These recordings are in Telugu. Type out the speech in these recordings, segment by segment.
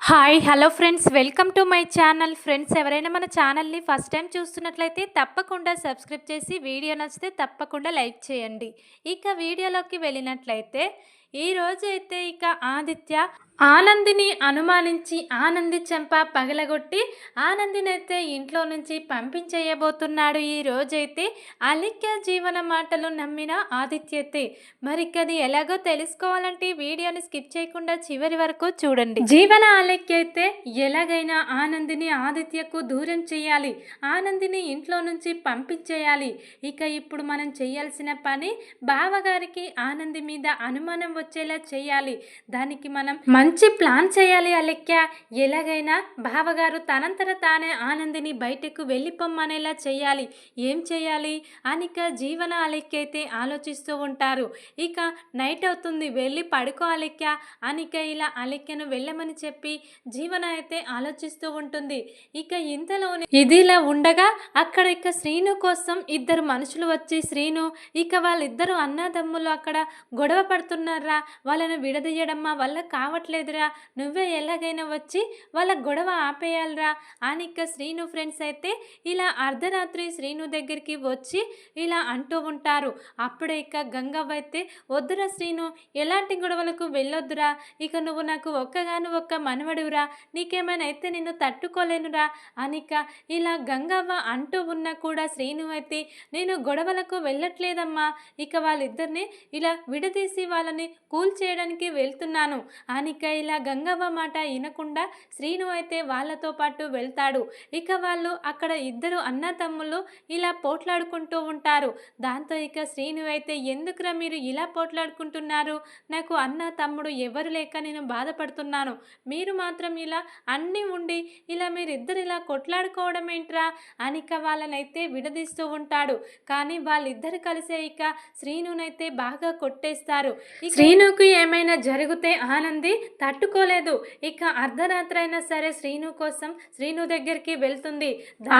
Hi hello friends welcome to my channel friends ఎవరైనా మన ఛానల్ని ఫస్ట్ టైం చూస్తున్నట్లయితే తప్పకుండా సబ్స్క్రైబ్ చేసి వీడియో నచ్చితే తప్పకుండా లైక్ చేయండి. ఇక వీడియోలోకి వెళ్ళినట్లయితే ఈరోజు అయితే ఇక ఆదిత్య ఆనందిని అనుమానించి ఆనంది చెంప పగలగొట్టి ఆనందిని అయితే ఇంట్లో నుంచి పంపించేయబోతున్నాడు ఈ రోజైతే. అలిక్య జీవన మాటలు నమ్మిన ఆదిత్యతే. మరికది ఎలాగో తెలుసుకోవాలంటే వీడియోని స్కిప్ చేయకుండా చివరి వరకు చూడండి. జీవన అలిక్య అయితే ఎలాగైనా ఆనందిని ఆదిత్యకు దూరం చేయాలి. ఆనందిని ఇంట్లో నుంచి పంపించేయాలి. ఇక ఇప్పుడు మనం చేయాల్సిన పని బావగారికి ఆనంది మీద అనుమానం వచ్చేలా చేయాలి. దానికి మనం మంచి ప్లాన్ చేయాలి అలెక్య. ఎలాగైనా బావగారు తనంతట తానే ఆనందిని బయటకు వెళ్ళిపోమ్మనేలా చేయాలి. ఏం చేయాలి? అనిక జీవన అలెక్కైతే అయితే ఆలోచిస్తూ ఉంటారు. ఇక నైట్ అవుతుంది వెళ్ళి పడుకో అలెక్య. అనిక ఇలా అలెక్యను వెళ్ళమని చెప్పి జీవన అయితే ఆలోచిస్తూ ఉంటుంది. ఇక ఇంతలోనే ఇదిలా ఉండగా అక్కడ ఇక శ్రీను కోసం ఇద్దరు మనుషులు వచ్చి శ్రీను ఇక వాళ్ళిద్దరు అన్నదమ్ములు అక్కడ గొడవ పడుతున్నారా? వాళ్ళను విడదీయడం మా వల్ల లేదురా నువ్వే ఎలాగైనా వచ్చి వాళ్ళ గొడవ ఆపేయాలిరా. అని ఇక శ్రీను ఫ్రెండ్స్ అయితే ఇలా అర్ధరాత్రి శ్రీను దగ్గరికి వచ్చి ఇలా అంటూ ఉంటారు. అప్పుడే ఇక గంగవ్వ అయితే వద్దురా శ్రీను ఎలాంటి గొడవలకు వెళ్ళొద్దురా. ఇక నువ్వు నాకు ఒక్కగాను ఒక్క మనవడురా నీకేమైనా అయితే నిన్ను తట్టుకోలేనురా. అనిక ఇలా గంగవ్వ అంటూ ఉన్నా కూడా శ్రీను అయితే నేను గొడవలకు వెళ్ళట్లేదమ్మా. ఇక వాళ్ళిద్దరిని ఇలా విడదీసి వాళ్ళని కూల్ చేయడానికి వెళ్తున్నాను. అనిక ఇలా గంగవ్వ మాట వినకుండా శ్రీను అయితే వాళ్ళతో పాటు వెళ్తాడు. ఇక వాళ్ళు అక్కడ ఇద్దరు అన్న తమ్ముళ్ళు ఇలా పోట్లాడుకుంటూ ఉంటారు. దాంతో ఇక శ్రీను అయితే ఎందుకురా మీరు ఇలా పోట్లాడుకుంటున్నారు? నాకు అన్న తమ్ముడు ఎవరు లేక నేను బాధపడుతున్నాను. మీరు మాత్రం ఇలా అన్నీ ఉండి ఇలా మీరిద్దరు ఇలా కొట్లాడుకోవడం ఏంట్రా? అనిక వాళ్ళనైతే విడదీస్తూ ఉంటాడు. కానీ వాళ్ళిద్దరు కలిసే ఇక శ్రీనునైతే బాగా కొట్టేస్తారు. శ్రీనుకు ఏమైనా జరిగితే ఆనంది తట్టుకోలేదు. ఇక అర్ధరాత్రి అయినా సరే శ్రీను కోసం శ్రీను దగ్గరికి వెళ్తుంది.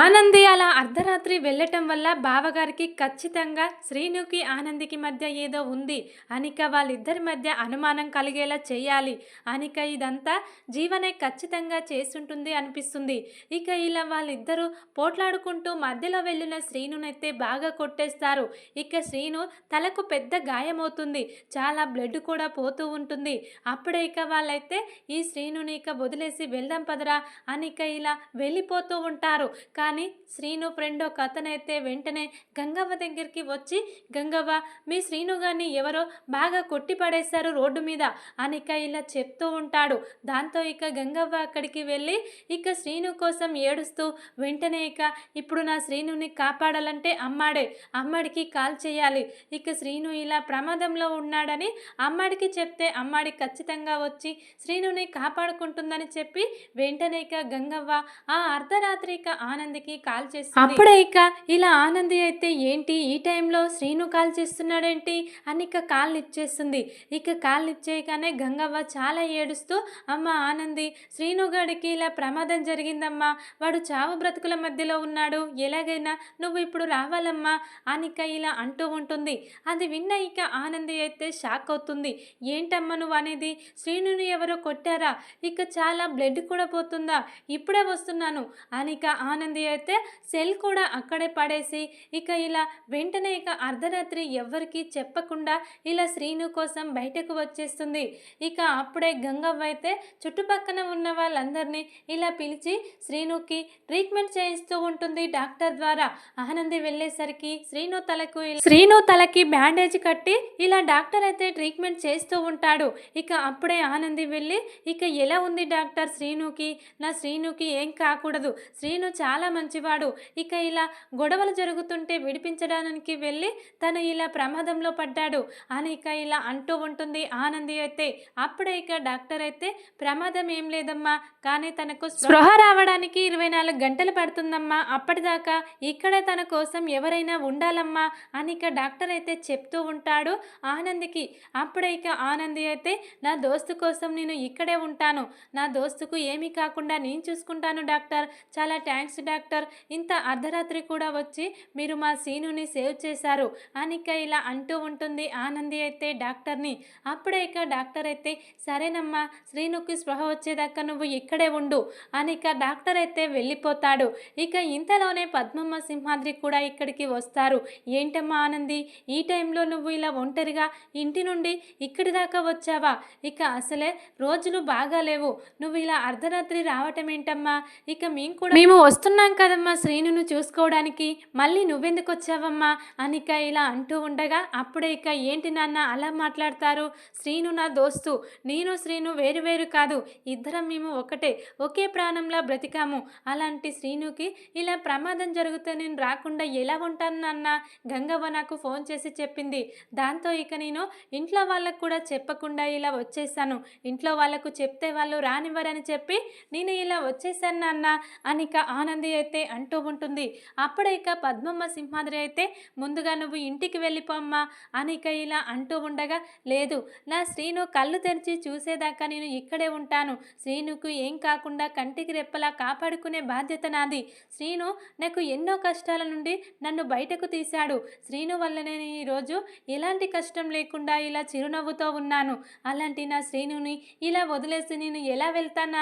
ఆనంది అలా అర్ధరాత్రి వెళ్ళటం వల్ల బావగారికి ఖచ్చితంగా శ్రీనుకి ఆనందికి మధ్య ఏదో ఉంది. అనిక వాళ్ళిద్దరి మధ్య అనుమానం కలిగేలా చేయాలి. అనిక ఇదంతా జీవనే ఖచ్చితంగా చేసుంటుంది అనిపిస్తుంది. ఇక ఇలా వాళ్ళిద్దరూ పోట్లాడుకుంటూ మధ్యలో వెళ్ళిన శ్రీనునైతే బాగా కొట్టేస్తారు. ఇక శ్రీను తలకు పెద్ద గాయమవుతుంది. చాలా బ్లడ్ కూడా పోతూ ఉంటుంది. అప్పుడే ఇక వాళ్ళైతే ఈ శ్రీనుని ఇక వదిలేసి వెళ్దాం పదరా అని ఇక ఇలా వెళ్ళిపోతూ ఉంటారు. కానీ శ్రీను ఫ్రెండ్ ఒక అతనైతే వెంటనే గంగవ్వ దగ్గరికి వచ్చి గంగవ్వ మీ శ్రీను గారిని ఎవరో బాగా కొట్టి పడేశారు రోడ్డు మీద అని ఇక ఇలా చెప్తూ ఉంటాడు. దాంతో ఇక గంగవ్వ అక్కడికి వెళ్ళి ఇక శ్రీను కోసం ఏడుస్తూ వెంటనే ఇక ఇప్పుడు నా శ్రీనుని కాపాడాలంటే అమ్మాడే అమ్మాడికి కాల్ చేయాలి. ఇక శ్రీను ఇలా ప్రమాదంలో ఉన్నాడని అమ్మాడికి చెప్తే అమ్మాడి ఖచ్చితంగా వచ్చి శ్రీనుని కాపాడుకుంటుందని చెప్పి వెంటనే ఇక గంగవ్వ ఆ అర్ధరాత్రి ఇక ఆనందికి కాల్ చేస్తుంది అప్పుడే ఇక ఇలా ఆనంది అయితే ఏంటి? ఈ టైంలో శ్రీను కాల్ చేస్తున్నాడేంటి? అని ఇక కాల్ ఇచ్చేస్తుంది ఇక కాల్ ఇచ్చేయగానే గంగవ్వ చాలా ఏడుస్తూ అమ్మ ఆనంది శ్రీనుగాడికి ఇలా ప్రమాదం జరిగిందమ్మా. వాడు చావు బ్రతుకుల మధ్యలో ఉన్నాడు. ఎలాగైనా నువ్వు ఇప్పుడు రావాలమ్మా అనిక ఇలా అంటూ ఉంటుంది. అది విన్న ఇక ఆనంది అయితే షాక్ అవుతుంది. ఏంటమ్మా నువ్వు అనేది? శ్రీనుని ఎవరో కొట్టారా? ఇక చాలా బ్లడ్ కూడా పోతుందా? ఇప్పుడే వస్తున్నాను. అనిక ఆనంది అయితే సెల్ కూడా అక్కడే పడేసి ఇక ఇలా వెంటనే ఇక అర్ధరాత్రి ఎవరికి చెప్పకుండా ఇలా శ్రీను కోసం బయటకు వచ్చేస్తుంది. ఇక అప్పుడే గంగవ్వ అయితే చుట్టుపక్కన ఉన్న వాళ్ళందరినీ ఇలా పిలిచి శ్రీనుకి ట్రీట్మెంట్ చేయిస్తూ ఉంటుంది డాక్టర్ ద్వారా. ఆనంది వెళ్ళేసరికి శ్రీను తలకు శ్రీను తలకి బ్యాండేజ్ కట్టి ఇలా డాక్టర్ అయితే ట్రీట్మెంట్ చేస్తూ ఉంటాడు. ఇక అప్పుడే ఆనంది వెళ్ళి ఇక ఎలా ఉంది డాక్టర్ శ్రీనుకి? నా శ్రీనుకి ఏం కాకూడదు. శ్రీను చాలా మంచివాడు. ఇక ఇలా గొడవలు జరుగుతుంటే విడిపించడానికి వెళ్ళి తను ఇలా ప్రమాదంలో పడ్డాడు. అని ఇక ఇలా అంటూ ఉంటుంది ఆనంది అయితే. అప్పుడే ఇక డాక్టర్ అయితే ప్రమాదం ఏం లేదమ్మా. కానీ తనకు స్పృహ రావడానికి ఇరవై నాలుగు గంటలు పడుతుందమ్మా. అప్పటిదాకా ఇక్కడే తన కోసం ఎవరైనా ఉండాలమ్మా అని ఇక డాక్టర్ అయితే చెప్తూ ఉంటాడు ఆనందికి. అప్పుడే ఇక ఆనంది అయితే నా దోస్తు కోసం కోసం నేను ఇక్కడే ఉంటాను. నా దోస్తుకు ఏమీ కాకుండా నేను చూసుకుంటాను డాక్టర్. చాలా థ్యాంక్స్ డాక్టర్. ఇంత అర్ధరాత్రి కూడా వచ్చి మీరు మా సీనుని సేవ్ చేశారు. అనిక ఇలా అంటూ ఉంటుంది. ఆనంది అయితే డాక్టర్ని. అప్పుడే ఇక డాక్టర్ అయితే సరేనమ్మా శ్రీనుకి స్పృహ వచ్చేదాకా నువ్వు ఇక్కడే ఉండు. అనిక డాక్టర్ అయితే వెళ్ళిపోతాడు. ఇక ఇంతలోనే పద్మమ్మ సింహాద్రి కూడా ఇక్కడికి వస్తారు. ఏంటమ్మా ఆనంది ఈ టైంలో నువ్వు ఇలా ఒంటరిగా ఇంటి నుండి ఇక్కడి దాకా వచ్చావా? ఇక అసలే రోజులు బాగాలేవు. నువ్వు ఇలా అర్ధరాత్రి రావటం ఏంటమ్మా ఇక మేము కూడా మేము వస్తున్నాం కదమ్మా శ్రీనును చూసుకోవడానికి. మళ్ళీ నువ్వెందుకు వచ్చావమ్మా? అనిక ఇలా అంటూ ఉండగా అప్పుడే ఇక ఏంటి నాన్న అలా మాట్లాడతారు? శ్రీను నా దోస్తు. నేను శ్రీను వేరు వేరు కాదు. ఇద్దరం మేము ఒకటే. ఒకే ప్రాణంలా బ్రతికాము. అలాంటి శ్రీనుకి ఇలా ప్రమాదం జరుగుతే నేను రాకుండా ఎలా ఉంటాను నాన్న? గంగవ్వ నాకు ఫోన్ చేసి చెప్పింది. దాంతో ఇక నేను ఇంట్లో వాళ్ళకు కూడా చెప్పకుండా ఇలా వచ్చేసాను. ఇంట్లో వాళ్ళకు చెప్తే వాళ్ళు రానివ్వరని చెప్పి నేను ఇలా వచ్చేసాను నాన్న అని ఇక ఆనంది అయితే అంటూ ఉంటుంది. అప్పుడే ఇక పద్మమ్మ సింహాద్రి అయితే ముందుగా నువ్వు ఇంటికి వెళ్ళిపోమ్మా అని ఇక ఇలా అంటూ ఉండగా లేదు నా శ్రీను కళ్ళు తెరిచి చూసేదాకా నేను ఇక్కడే ఉంటాను. శ్రీనుకు ఏం కాకుండా కంటికి రెప్పలా కాపాడుకునే బాధ్యత నాది. శ్రీను నాకు ఎన్నో కష్టాల నుండి నన్ను బయటకు తీశాడు. శ్రీను వల్లనే ఈరోజు ఎలాంటి కష్టం లేకుండా ఇలా చిరునవ్వుతో ఉన్నాను. అలాంటి నా శ్రీనుని ఇలా వదిలేసి నేను ఎలా వెళ్తాను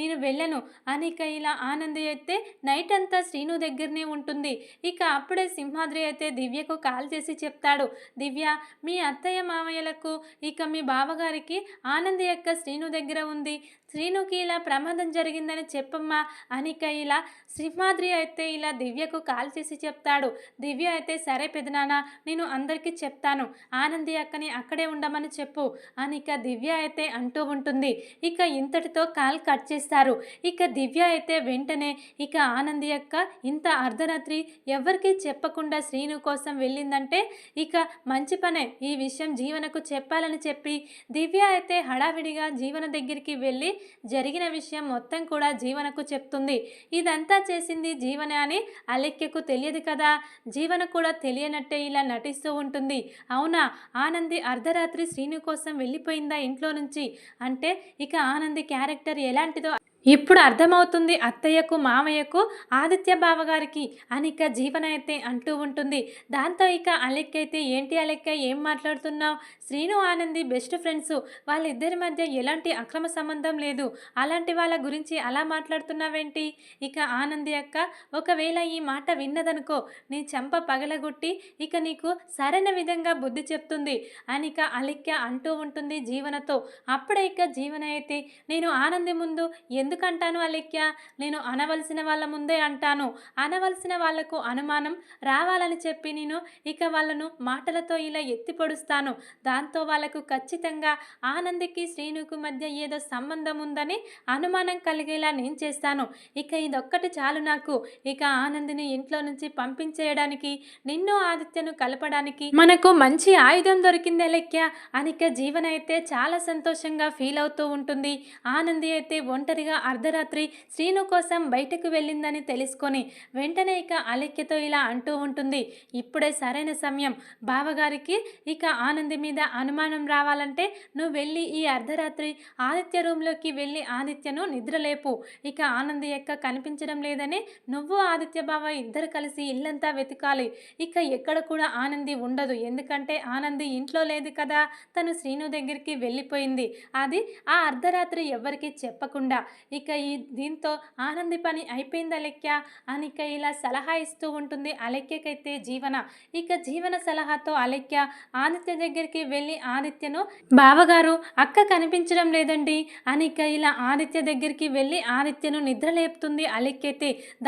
నేను వెళ్ళను. అనిక ఇలా ఆనంది అయితే నైట్ అంతా శ్రీను దగ్గరనే ఉంటుంది. ఇక అప్పుడే సింహాద్రి అయితే దివ్యకు కాల్ చేసి చెప్తాడు. దివ్య మీ అత్తయ్య మామయ్యలకు ఇక మీ బావగారికి ఆనంది యొక్క శ్రీను దగ్గర ఉంది. శ్రీనుకి ఇలా ప్రమాదం జరిగిందని చెప్పమ్మా. అనిక ఇలా సింహాద్రి అయితే ఇలా దివ్యకు కాల్ చేసి చెప్తాడు. దివ్య అయితే సరే పెదనానా నేను అందరికీ చెప్తాను. ఆనంది అక్కని అక్కడే ఉండమని చెప్పు. అనిక దివ్య అయితే అంటూ ఉంటుంది. ఇక ఇంతటితో కాల్ కట్ చేస్తారు. ఇక దివ్య అయితే వెంటనే ఇక ఆనంది యొక్క ఇంత అర్ధరాత్రి ఎవరికి చెప్పకుండా శ్రీను కోసం వెళ్ళిందంటే ఇక మంచి పనే. ఈ విషయం జీవనకు చెప్పాలని చెప్పి దివ్య అయితే హడావిడిగా జీవన దగ్గరికి వెళ్ళి జరిగిన విషయం మొత్తం కూడా జీవనకు చెప్తుంది. ఇదంతా చేసింది జీవన అని అలెక్యకు తెలియదు కదా. జీవన కూడా తెలియనట్టే ఇలా నటిస్తూ ఉంటుంది. అవునా? ఆనంది అర్ధరాత్రి శ్రీను కోసం వెళ్ళిపోయిందా ఇంట్లో నుంచి? అంటే ఇక ఆనంది క్యారెక్టర్ ఎలాంటిదో ఇప్పుడు అర్థమవుతుంది అత్తయ్యకు మామయ్యకు ఆదిత్య బావగారికి అనిక జీవన అయితే అంటూ ఉంటుంది. దాంతో ఇక అలెక్క అయితే ఏంటి అలెక్క? ఏం మాట్లాడుతున్నావు? Srinu Anandi best friends. వాళ్ళిద్దరి మధ్య ఎలాంటి అక్రమ సంబంధం లేదు. అలాంటి వాళ్ళ గురించి అలా మాట్లాడుతున్నావేంటి? ఇక ఆనంది అక్క ఒకవేళ ఈ మాట విన్నదనుకో నీ చెంప పగలగొట్టి ఇక నీకు సరైన విధంగా బుద్ధి చెప్తుంది అనిక అలెక్క అంటూ ఉంటుంది జీవనతో. అప్పుడే ఇక జీవన అయితే నేను ఆనంది ముందు ఎందుకంటాను అలెక్య నేను అనవలసిన వాళ్ళ ముందే అంటాను. అనవలసిన వాళ్ళకు అనుమానం రావాలని చెప్పి నేను ఇక వాళ్ళను మాటలతో ఇలా ఎత్తి పొడుస్తాను దాంతో వాళ్ళకు ఖచ్చితంగా ఆనందికి శ్రీనుకు మధ్య ఏదో సంబంధం ఉందని అనుమానం కలిగేలా నేను చేస్తాను. ఇక ఇదొక్కటి చాలు నాకు. ఇక ఆనందిని ఇంట్లో నుంచి పంపించేయడానికి నిన్ను ఆదిత్యను కలపడానికి మనకు మంచి ఆయుధం దొరికింది అలెక్య అనిక జీవన అయితే చాలా సంతోషంగా ఫీల్ అవుతూ ఉంటుంది. ఆనంది అయితే ఒంటరిగా అర్ధరాత్రి శ్రీను కోసం బయటకు వెళ్ళిందని తెలుసుకొని వెంటనే ఇక అలెక్యతో ఇలా అంటూ ఉంటుంది. ఇప్పుడే సరైన సమయం. బావగారికి ఇక ఆనంది మీద అనుమానం రావాలంటే నువ్వు వెళ్ళి ఈ అర్ధరాత్రి ఆదిత్య రూమ్లోకి వెళ్ళి ఆదిత్యను నిద్రలేపు. ఇక ఆనంది యొక్క కనిపించడం లేదని నువ్వు ఆదిత్య బావ ఇద్దరు కలిసి ఇల్లంతా వెతకాలి. ఇక ఎక్కడ కూడా ఆనంది ఉండదు. ఎందుకంటే ఆనంది ఇంట్లో లేదు కదా. తను శ్రీను దగ్గరికి వెళ్ళిపోయింది. అది ఆ అర్ధరాత్రి ఎవరికి చెప్పకుండా ఇక ఈ దీంతో ఆనంది పని అయిపోయింది అలెక్య ఇక ఇలా సలహా ఇస్తూ ఉంటుంది అలెక్యకైతే జీవన. ఇక జీవన సలహాతో అలెక్య ఆదిత్య దగ్గరికి వెళ్ళి ఆదిత్యను బావగారు అక్క కనిపించడం లేదండి అనిక ఇలా ఆదిత్య దగ్గరికి వెళ్ళి ఆదిత్యను నిద్ర లేపుతుంది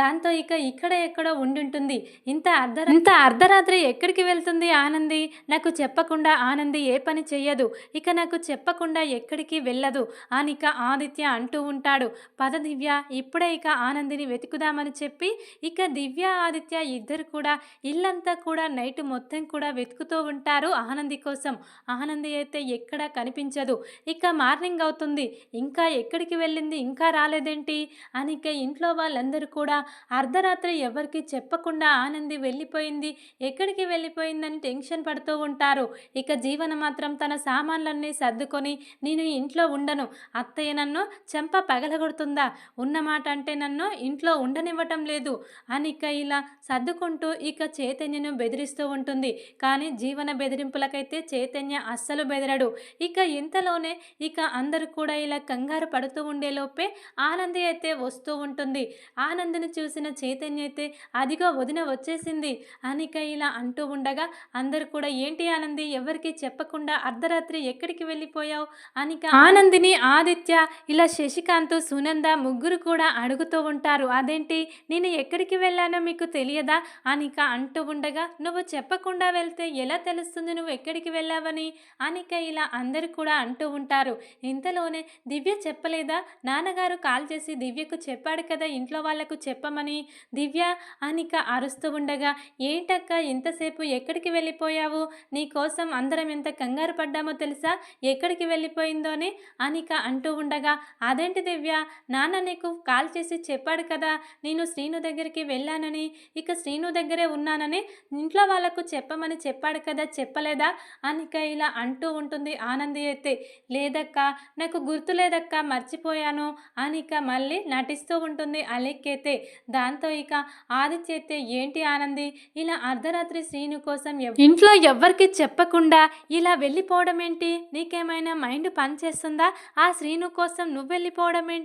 దాంతో ఇక ఇక్కడ ఎక్కడో ఉండుంటుంది. ఇంత అర్ధ ఇంత అర్ధరాత్రి ఎక్కడికి వెళ్తుంది ఆనంది? నాకు చెప్పకుండా ఆనంది ఏ పని చెయ్యదు. ఇక నాకు చెప్పకుండా ఎక్కడికి వెళ్ళదు అనిక ఆదిత్య అంటూ ఉంటాడు. పద దివ్య ఇప్పుడే ఇక ఆనందిని వెతుకుదామని చెప్పి ఇక దివ్య ఆదిత్య ఇద్దరు కూడా ఇల్లంతా కూడా నైట్ మొత్తం కూడా వెతుకుతూ ఉంటారు ఆనంది కోసం. ఆనంది అయితే ఎక్కడా కనిపించదు. ఇక మార్నింగ్ అవుతుంది. ఇంకా ఎక్కడికి వెళ్ళింది? ఇంకా రాలేదేంటి? అని ఇక ఇంట్లో వాళ్ళందరూ కూడా అర్ధరాత్రి ఎవరికి చెప్పకుండా ఆనంది వెళ్ళిపోయింది. ఎక్కడికి వెళ్ళిపోయిందని టెన్షన్ పడుతూ ఉంటారు. ఇక జీవన మాత్రం తన సామాన్లన్నీ సర్దుకొని నేను ఇంట్లో ఉండను. అత్తయ్య నన్ను చెంప పగలగొడుతుందా ఉన్నమాట అంటే నన్ను ఇంట్లో ఉండనివ్వటం లేదు అని ఇక ఇలా సర్దుకుంటూ ఇక చైతన్యను బెదిరిస్తూ ఉంటుంది. కానీ జీవన బెదిరింపులకైతే చైతన్య అస్సలు బెదరడు. ఇక ఇంతలోనే ఇక అందరూ కూడా ఇలా కంగారు పడుతూ ఉండేలోపే ఆనంది అయితే వస్తూ ఉంటుంది. ఆనందిని చూసిన చైతన్య అయితే అదిగో వదిన వచ్చేసింది అనిక ఇలా అంటూ ఉండగా అందరు కూడా ఏంటి ఆనంది? ఎవరికి చెప్పకుండా అర్ధరాత్రి ఎక్కడికి వెళ్ళిపోయావు? అనిక ఆనందిని ఆదిత్య ఇలా శశికాంత్ సునంద ముగ్గురు కూడా అడుగుతూ ఉంటారు అదేంటి? నేను ఎక్కడికి వెళ్ళానో మీకు తెలియదా? అనిక అంటూ ఉండగా నువ్వు చెప్పకుండా వెళ్తే ఎలా తెలుస్తుంది నువ్వు ఎక్కడికి వెళ్ళావని? అనిక ఇలా అందరు కూడా అంటూ ఉంటారు. ఇంతలోనే దివ్య చెప్పలేదా? నాన్నగారు కాల్ చేసి దివ్యకు చెప్పాడు కదా ఇంట్లో వాళ్ళకు చెప్పమని. దివ్య అనిక అరుస్తూ ఉండగా ఏంటక్క ఇంతసేపు ఎక్కడికి వెళ్ళిపోయావు? నీ కోసం అందరం ఎంత కంగారు పడ్డామో తెలుసా? ఎక్కడికి వెళ్ళిపోయిందో అని అనిక అంటూ ఉండగా అదేంటి దివ్య? నాన్న నీకు కాల్ చేసి చెప్పాడు కదా నేను శ్రీను దగ్గరికి వెళ్ళానని. ఇక శ్రీను దగ్గరే ఉన్నానని ఇంట్లో వాళ్ళకు చెప్పమని చెప్పాడు కదా చెప్పలేదా? అనిక ఇలా అంటూ ఉంటుంది ఆనంది అయితే. లేదక్క నాకు గుర్తులేదక్క మర్చిపోయాను. అనిక మళ్ళీ నటిస్తూ ఉంటుంది అలెక్కైతే. దాంతో ఇక ఆదిత్య అయితే ఏంటి ఆనంది ఇలా అర్ధరాత్రి శ్రీను కోసం ఇంట్లో ఎవ్వరికి చెప్పకుండా ఇలా వెళ్ళిపోవడం ఏంటి నీకేమైనా మైండ్ పనిచేస్తుందా? ఆ శ్రీను కోసం నువ్వు వెళ్ళిపోవడం ఏంటి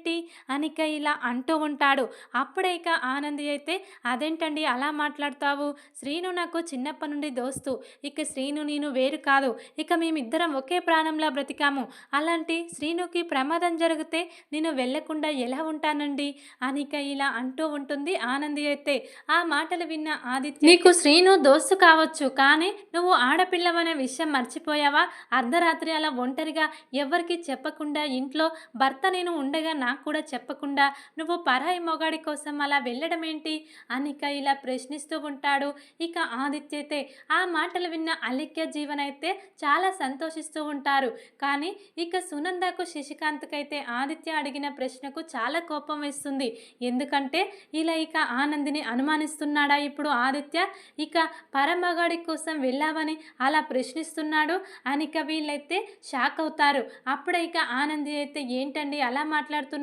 అనిక ఇలా అంటూ ఉంటాడు. అప్పుడే ఇక ఆనంది అయితే అదేంటండి అలా మాట్లాడతావు? శ్రీను నాకు చిన్నప్పటి నుండి దోస్తు. ఇక శ్రీను నేను వేరు కాదు. ఇక మేమిద్దరం ఒకే ప్రాణంలా బ్రతికాము. అలాంటి శ్రీనుకి ప్రమాదం జరిగితే నేను వెళ్ళకుండా ఎలా ఉంటానండి అనిక ఇలా అంటూ ఉంటుంది ఆనంది అయితే. ఆ మాటలు విన్న ఆదిత్య నీకు శ్రీను దోస్తు కావచ్చు కానీ నువ్వు ఆడపిల్లవనే విషయం మర్చిపోయావా? అర్ధరాత్రి అలా ఒంటరిగా ఎవరికి చెప్పకుండా ఇంట్లో భర్త నేను ఉండగా నాకు కూడా చెప్పకుండా నువ్వు పరాయి మొగాడి కోసం అలా వెళ్ళడం ఏంటి అనిక ఇలా ప్రశ్నిస్తూ ఉంటాడు. ఇక ఆదిత్య అయితే ఆ మాటలు విన్న అలిక్య జీవన్ అయితే చాలా సంతోషిస్తూ ఉంటారు. కానీ ఇక సునందకు శశికాంత్కైతే ఆదిత్య అడిగిన ప్రశ్నకు చాలా కోపం వేస్తుంది. ఎందుకంటే ఇలా ఇక ఆనందిని అనుమానిస్తున్నాడా ఇప్పుడు ఆదిత్య? ఇక పరమగాడి కోసం వెళ్ళావని అలా ప్రశ్నిస్తున్నాడు అనిక వీళ్ళైతే షాక్ అవుతారు. అప్పుడే ఇక ఆనంది అయితే ఏంటండి అలా మాట్లాడుతున్నారు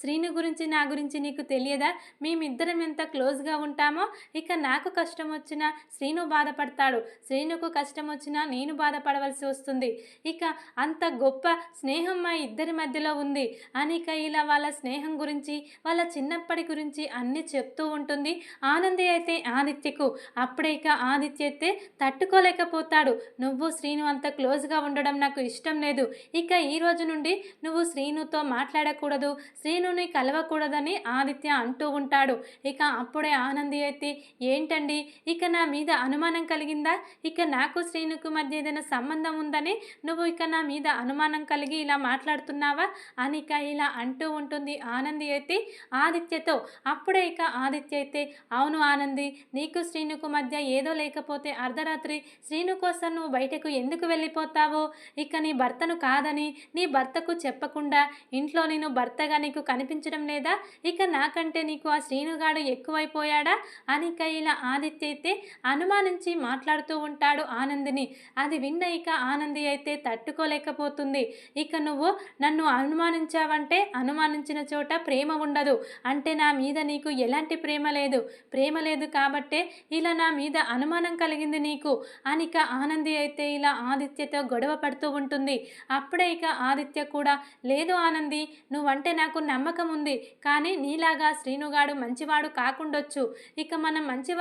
శ్రీను గురించి నా గురించి నీకు తెలియదా? మేమిద్దరం ఎంత క్లోజ్గా ఉంటామో? ఇక నాకు కష్టం వచ్చినా శ్రీను బాధపడతాడు. శ్రీనుకు కష్టం వచ్చినా నేను బాధపడవలసి వస్తుంది. ఇక అంత గొప్ప స్నేహం మా ఇద్దరి మధ్యలో ఉంది. అనిక ఇలా వాళ్ళ స్నేహం గురించి వాళ్ళ చిన్నప్పటి గురించి అన్నీ చెప్తూ ఉంటుంది. ఆనంది అయితే ఆదిత్యకు అప్పుడే ఇక ఆదిత్య అయితే తట్టుకోలేకపోతాడు. నువ్వు శ్రీను అంత క్లోజ్గా ఉండడం నాకు ఇష్టం లేదు. ఇక ఈ రోజు నుండి నువ్వు శ్రీనుతో మాట్లాడకూడదు. శ్రీనుని కలవకూడదని ఆదిత్య అంటూ ఉంటాడు. ఇక అప్పుడే ఆనంది అయితే ఏంటండి? ఇక నా మీద అనుమానం కలిగిందా? ఇక నాకు శ్రీనుకు మధ్య ఏదైనా సంబంధం ఉందని నువ్వు ఇక నా మీద అనుమానం కలిగి ఇలా మాట్లాడుతున్నావా? అని ఇక ఇలా అంటూ ఉంటుంది ఆనంది అయితే ఆదిత్యతో. అప్పుడే ఇక ఆదిత్య అయితే అవును ఆనంది నీకు శ్రీనుకు మధ్య ఏదో లేకపోతే అర్ధరాత్రి శ్రీను కోసం నువ్వు బయటకు ఎందుకు వెళ్ళిపోతావో? ఇక నీ భర్తను కాదని నీ భర్తకు చెప్పకుండా ఇంట్లో నేను భర్త భర్తగా నీకు కనిపించడం లేదా? ఇక నాకంటే నీకు ఆ శ్రీనుగాడు ఎక్కువైపోయాడా? అనిక ఇలా ఆదిత్య అయితే అనుమానించి మాట్లాడుతూ ఉంటాడు ఆనందిని. అది విన్న ఇక ఆనంది అయితే తట్టుకోలేకపోతుంది. ఇక నువ్వు నన్ను అనుమానించావంటే అనుమానించిన చోట ప్రేమ ఉండదు. అంటే నా మీద నీకు ఎలాంటి ప్రేమ లేదు. ప్రేమ లేదు కాబట్టే ఇలా నా మీద అనుమానం కలిగింది నీకు. అనిక ఆనంది అయితే ఇలా ఆదిత్యతో గొడవ పడుతూ ఉంటుంది. అప్పుడే ఇక ఆదిత్య కూడా లేదు ఆనంది నువ్వంటే అంటే నాకు నమ్మకం ఉంది. కానీ నీలాగా శ్రీనుగాడు మంచివాడు కాకుండొచ్చు. ఇక మనం మంచి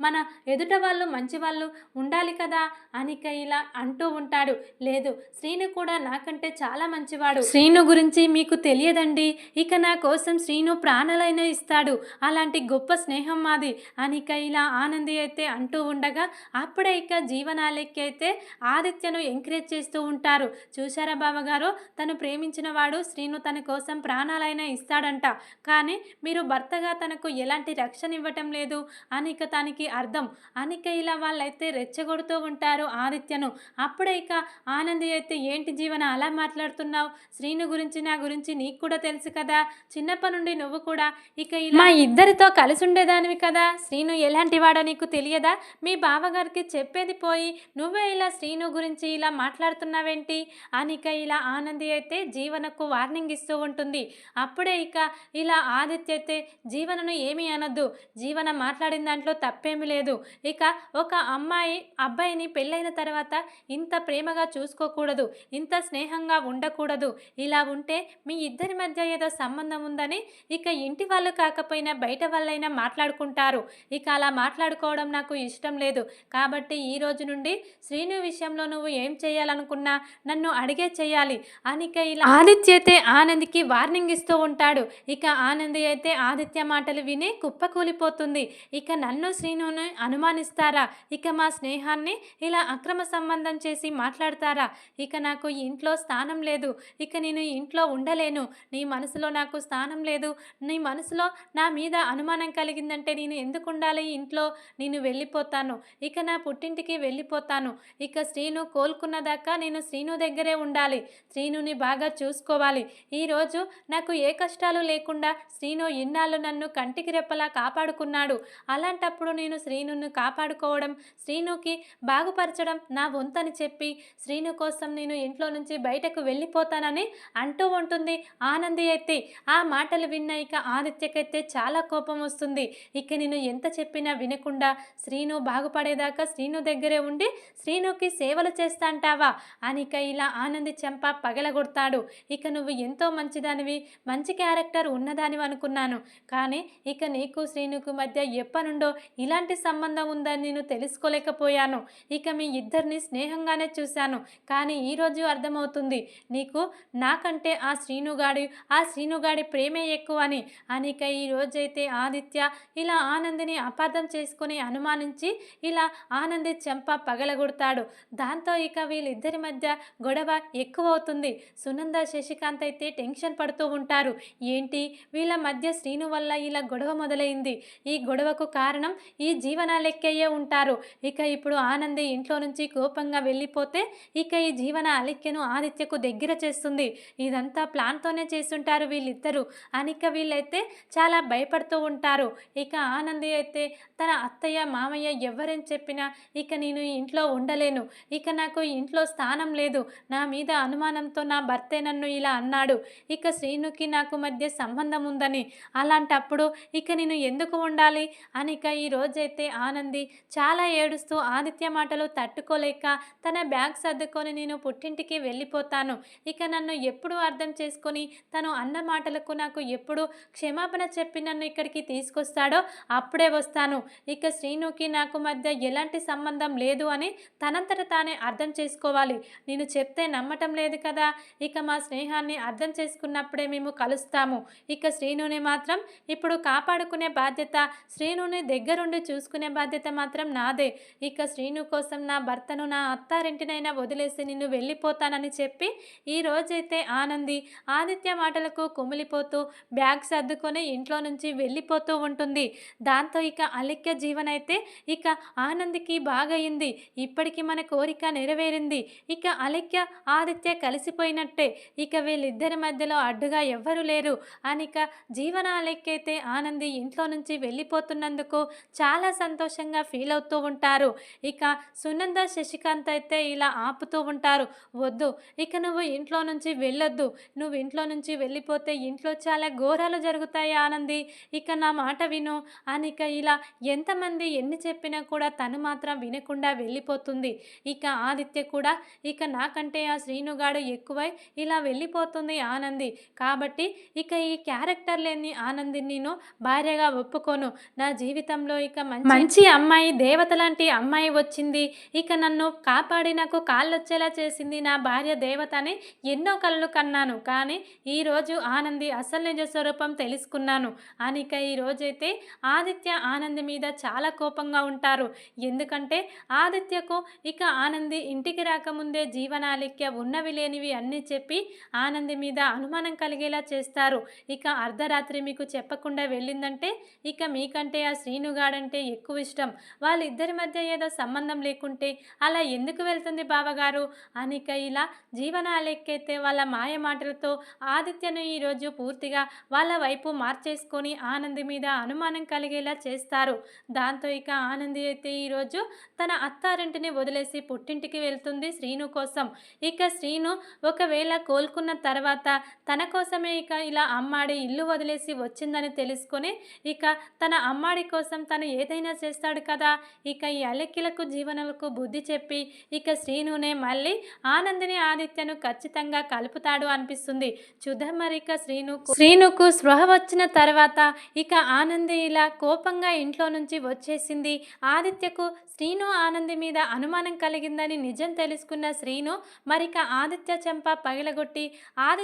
మన ఎదుట వాళ్ళు మంచి వాళ్ళు ఉండాలి కదా? అనిక ఇలా అంటూ ఉంటాడు. లేదు శ్రీను కూడా నాకంటే చాలా మంచివాడు. శ్రీను గురించి మీకు తెలియదండి. ఇక నా కోసం శ్రీను ప్రాణలైన ఇస్తాడు. అలాంటి గొప్ప స్నేహం మాది అనిక ఇలా ఆనంది అయితే అంటూ ఉండగా అప్పుడే ఇక జీవనాలెక్కైతే అయితే ఆదిత్యను ఎంకరేజ్ చేస్తూ ఉంటారు. చూశారా బావగారు? తను ప్రేమించిన వాడు శ్రీను తన కోసం ప్రాణాలైనా ఇస్తాడంట. కానీ మీరు భర్తగా తనకు ఎలాంటి రక్షణ ఇవ్వటం లేదు. అనిక తనకి అర్థం. అనిక ఇలా వాళ్ళైతే రెచ్చగొడుతూ ఉంటారు ఆదిత్యను. అప్పుడే ఇక ఆనంది అయితే ఏంటి జీవన అలా మాట్లాడుతున్నావు? శ్రీను గురించి నా గురించి నీకు కూడా తెలుసు కదా. చిన్నప్పటి నుండి నువ్వు కూడా ఇక ఇలా మా ఇద్దరితో కలిసి ఉండేదానివి కదా. శ్రీను ఎలాంటి వాడో నీకు తెలియదా? మీ బావగారికి చెప్పేది పోయి నువ్వే ఇలా శ్రీను గురించి ఇలా మాట్లాడుతున్నావేంటి? అనిక ఇలా ఆనంది అయితే జీవనకు వార్నింగ్ ఇస్తూ ఉంటుంది. అప్పుడే ఇక ఇలా ఆదిత్య అయితే జీవనను ఏమీ అనొద్దు. జీవన మాట్లాడిన దాంట్లో తప్పేమీ లేదు. ఇక ఒక అమ్మాయి అబ్బాయిని పెళ్ళైన తర్వాత ఇంత ప్రేమగా చూసుకోకూడదు. ఇంత స్నేహంగా ఉండకూడదు. ఇలా ఉంటే మీ ఇద్దరి మధ్య ఏదో సంబంధం ఉందని ఇక ఇంటి వాళ్ళు కాకపోయినా బయట వాళ్ళైనా మాట్లాడుకుంటారు. ఇక అలా మాట్లాడుకోవడం నాకు ఇష్టం లేదు. కాబట్టి ఈ రోజు నుండి శ్రీను విషయంలో నువ్వు ఏం చేయాలనుకున్నా నన్ను అడిగే చేయాలి. అనిక ఇలా ఆదిత్యతే ఆనంద్కి వార్నింగ్ ఇస్తూ ఉంటాడు. ఇక ఆనంది అయితే ఆదిత్య మాటలు విని కుప్పకూలిపోతుంది. ఇక నన్ను శ్రీనుని అనుమానిస్తారా? ఇక మా స్నేహాన్ని ఇలా అక్రమ సంబంధం చేసి మాట్లాడతారా? ఇక నాకు ఇంట్లో స్థానం లేదు. ఇక నేను ఇంట్లో ఉండలేను. నీ మనసులో నాకు స్థానం లేదు. నీ మనసులో నా మీద అనుమానం కలిగిందంటే నేను ఎందుకు ఉండాలి ఇంట్లో? నేను వెళ్ళిపోతాను. ఇక నా పుట్టింటికి వెళ్ళిపోతాను. ఇక శ్రీను కోలుకున్న దాకా నేను శ్రీను దగ్గరే ఉండాలి. శ్రీనుని బాగా చూసుకోవాలి. ఈరోజు నాకు ఏ కష్టాలు లేకుండా శ్రీను ఇన్నాళ్ళు నన్ను కంటికి రెప్పలా కాపాడుకున్నాడు. అలాంటప్పుడు నేను శ్రీనును కాపాడుకోవడం శ్రీనుకి బాగుపరచడం నా వంతని చెప్పి శ్రీను కోసం నేను ఇంట్లో నుంచి బయటకు వెళ్ళిపోతానని అంటూ ఉంటుంది ఆనంది అయితే. ఆ మాటలు విన్న ఇక ఆదిత్యకైతే చాలా కోపం వస్తుంది. ఇక నేను ఎంత చెప్పినా వినకుండా శ్రీను బాగుపడేదాకా శ్రీను దగ్గరే ఉండి శ్రీనుకి సేవలు చేస్తాంటావా అనిక ఇలా ఆనంది చెంప పగలగొడతాడు. ఇక నువ్వు ఎంత ఎంతో మంచిదానివి మంచి క్యారెక్టర్ ఉన్నదానివి అనుకున్నాను. కానీ ఇక నీకు శ్రీనుకు మధ్య ఎప్పనుండో ఇలాంటి సంబంధం ఉందని నేను తెలుసుకోలేకపోయాను. ఇక మీ ఇద్దరిని స్నేహంగానే చూశాను. కానీ ఈరోజు అర్థమవుతుంది. నీకు నాకంటే ఆ శ్రీనుగాడి ఆ శ్రీనుగాడి ప్రేమే ఎక్కువ అని అనిక ఈ రోజైతే ఆదిత్య ఇలా ఆనందిని అపార్థం చేసుకుని అనుమానించి ఇలా ఆనంది చెంప పగలగొడతాడు. దాంతో ఇక వీళ్ళిద్దరి మధ్య గొడవ ఎక్కువ అవుతుంది సునంద శశికాంత్ అయితే టెన్షన్ పడుతూ ఉంటారు. ఏంటి? వీళ్ళ మధ్య శ్రీను వల్ల ఇలా గొడవ మొదలైంది. ఈ గొడవకు కారణం ఈ జీవనాలెక్కయ్యే ఉంటారు. ఇక ఇప్పుడు ఆనంది ఇంట్లో నుంచి కోపంగా వెళ్ళిపోతే ఇక ఈ జీవన అలిక్యను ఆదిత్యకు దగ్గర చేస్తుంది. ఇదంతా ప్లాన్తోనే చేస్తుంటారు వీళ్ళిద్దరూ. అనిక వీళ్ళైతే చాలా భయపడుతూ ఉంటారు. ఇక ఆనంది అయితే తన అత్తయ్య మామయ్య ఎవరేం చెప్పినా ఇక నేను ఇంట్లో ఉండలేను. ఇక నాకు ఇంట్లో స్థానం లేదు. నా మీద అనుమానంతో నా భర్తే నన్ను ఇలా అన్నాడు. ఇక శ్రీనుకి నాకు మధ్య సంబంధం ఉందని అలాంటప్పుడు ఇక నేను ఎందుకు ఉండాలి? అనిక ఈ రోజైతే ఆనంది చాలా ఏడుస్తూ ఆదిత్య మాటలు తట్టుకోలేక తన బ్యాగ్ సర్దుకొని నేను పుట్టింటికి వెళ్ళిపోతాను. ఇక నన్ను ఎప్పుడు అర్థం చేసుకొని తను అన్న మాటలకు నాకు ఎప్పుడు క్షమాపణ చెప్పి నన్ను ఇక్కడికి తీసుకొస్తాడో అప్పుడే వస్తాను. ఇక శ్రీనుకి నాకు మధ్య ఎలాంటి సంబంధం లేదు అని తనంతట తానే అర్థం చేసుకోవాలి. నేను చెప్తే నమ్మటం లేదు కదా? ఇక మా స్నేహాన్ని అర్థం అర్థం చేసుకున్నప్పుడే మేము కలుస్తాము. ఇక శ్రీనుని మాత్రం ఇప్పుడు కాపాడుకునే బాధ్యత శ్రీనుని దగ్గరుండి చూసుకునే బాధ్యత మాత్రం నాదే. ఇక శ్రీను కోసం నా భర్తను నా అత్తారింటినైనా వదిలేసి నిన్ను వెళ్ళిపోతానని చెప్పి ఈ రోజైతే ఆనంది ఆదిత్య మాటలకు కుమిలిపోతూ బ్యాగ్ సర్దుకొని ఇంట్లో నుంచి వెళ్ళిపోతూ ఉంటుంది. దాంతో ఇక అలిక్య జీవన అయితే ఇక ఆనందికి బాగయింది. ఇప్పటికి మన కోరిక నెరవేరింది. ఇక అలిక్య ఆదిత్య కలిసిపోయినట్టే. ఇక వీళ్ళిద్దరి మధ్యలో అడ్డుగా ఎవ్వరు లేరు. అనిక జీవనాలెక్కైతే ఆనంది ఇంట్లో నుంచి వెళ్ళిపోతున్నందుకు చాలా సంతోషంగా ఫీల్ అవుతూ ఉంటారు. ఇక సునంద శశికాంత్ అయితే ఇలా ఆపుతూ ఉంటారు. వద్దు ఇక నువ్వు ఇంట్లో నుంచి వెళ్ళొద్దు. నువ్వు ఇంట్లో నుంచి వెళ్ళిపోతే ఇంట్లో చాలా ఘోరాలు జరుగుతాయి ఆనంది. ఇక నా మాట విను. అనిక ఇలా ఎంతమంది ఎన్ని చెప్పినా కూడా తను మాత్రం వినకుండా వెళ్ళిపోతుంది. ఇక ఆదిత్య కూడా ఇక నాకంటే ఆ శ్రీనుగాడు ఎక్కువై ఇలా వెళ్ళిపోతుంది ఆనంది. కాబట్టి ఇక ఈ క్యారెక్టర్ లేని ఆనందిని నేను భార్యగా ఒప్పుకోను. నా జీవితంలో ఇక మంచి అమ్మాయి దేవత లాంటి అమ్మాయి వచ్చింది. ఇక నన్ను కాపాడి నాకు కాళ్ళొచ్చేలా చేసింది నా భార్య దేవత అని ఎన్నో కళ్ళు కన్నాను. కానీ ఈరోజు ఆనంది అసలు నిజ స్వరూపం తెలుసుకున్నాను. అనిక ఈ రోజైతే ఆదిత్య ఆనంది మీద చాలా కోపంగా ఉంటారు. ఎందుకంటే ఆదిత్యకు ఇక ఆనంది ఇంటికి రాకముందే జీవనాలిక్య ఉన్నవి లేనివి అన్నీ చెప్పి ఆనంది మీద మీద అనుమానం కలిగేలా చేస్తారు. ఇక అర్ధరాత్రి మీకు చెప్పకుండా వెళ్ళిందంటే ఇక మీకంటే ఆ శ్రీనుగాడంటే ఎక్కువ ఇష్టం. వాళ్ళిద్దరి మధ్య ఏదో సంబంధం లేకుంటే అలా ఎందుకు వెళ్తుంది బావగారు? అనిక ఇలా జీవనాలెక్కైతే వాళ్ళ మాయ మాటలతో ఆదిత్యను ఈరోజు పూర్తిగా వాళ్ళ వైపు మార్చేసుకొని ఆనంది మీద అనుమానం కలిగేలా చేస్తారు. దాంతో ఇక ఆనంది అయితే ఈరోజు తన అత్తారింటిని వదిలేసి పుట్టింటికి వెళ్తుంది శ్రీను కోసం. ఇక శ్రీను ఒకవేళ కోలుకున్న తర్వాత తన కోసమే ఇక ఇలా అమ్మాడి ఇల్లు వదిలేసి వచ్చిందని తెలుసుకొని ఇక తన అమ్మాడి కోసం తను ఏదైనా చేస్తాడు కదా. ఇక ఈ అలెక్కిలకు జీవనలకు బుద్ధి చెప్పి ఇక శ్రీనునే మళ్ళీ ఆనందిని ఆదిత్యను ఖచ్చితంగా కలుపుతాడు అనిపిస్తుంది. చూద్దాం మరి ఇక శ్రీను శ్రీనుకు స్పృహ వచ్చిన తర్వాత ఇక ఆనంది ఇలా కోపంగా ఇంట్లో నుంచి వచ్చేసింది. ఆదిత్యకు శ్రీను ఆనంది మీద అనుమానం కలిగిందని నిజం తెలుసుకున్న శ్రీను మరిక ఆదిత్య చెంప పగిలగొట్టి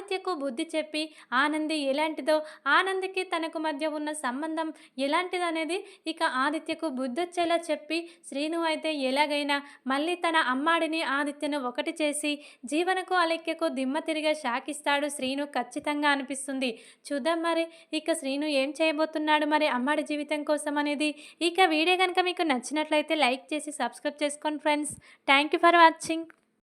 ఆదిత్యకు బుద్ధి చెప్పి ఆనంది ఎలాంటిదో ఆనందికి తనకు మధ్య ఉన్న సంబంధం ఎలాంటిదనేది ఇక ఆదిత్యకు బుద్ధొచ్చేలా చెప్పి శ్రీను అయితే ఎలాగైనా మళ్ళీ తన అమ్మాడిని ఆదిత్యను ఒకటి చేసి జీవనకు అలెక్యకు దిమ్మ తిరిగే షాకిస్తాడు శ్రీను ఖచ్చితంగా అనిపిస్తుంది. చూద్దాం మరి ఇక శ్రీను ఏం చేయబోతున్నాడు మరి అమ్మాడి జీవితం కోసం అనేది. ఇక వీడియో కనుక మీకు నచ్చినట్లయితే లైక్ చేసి సబ్స్క్రైబ్ చేసుకోండి friends. Thank you for watching.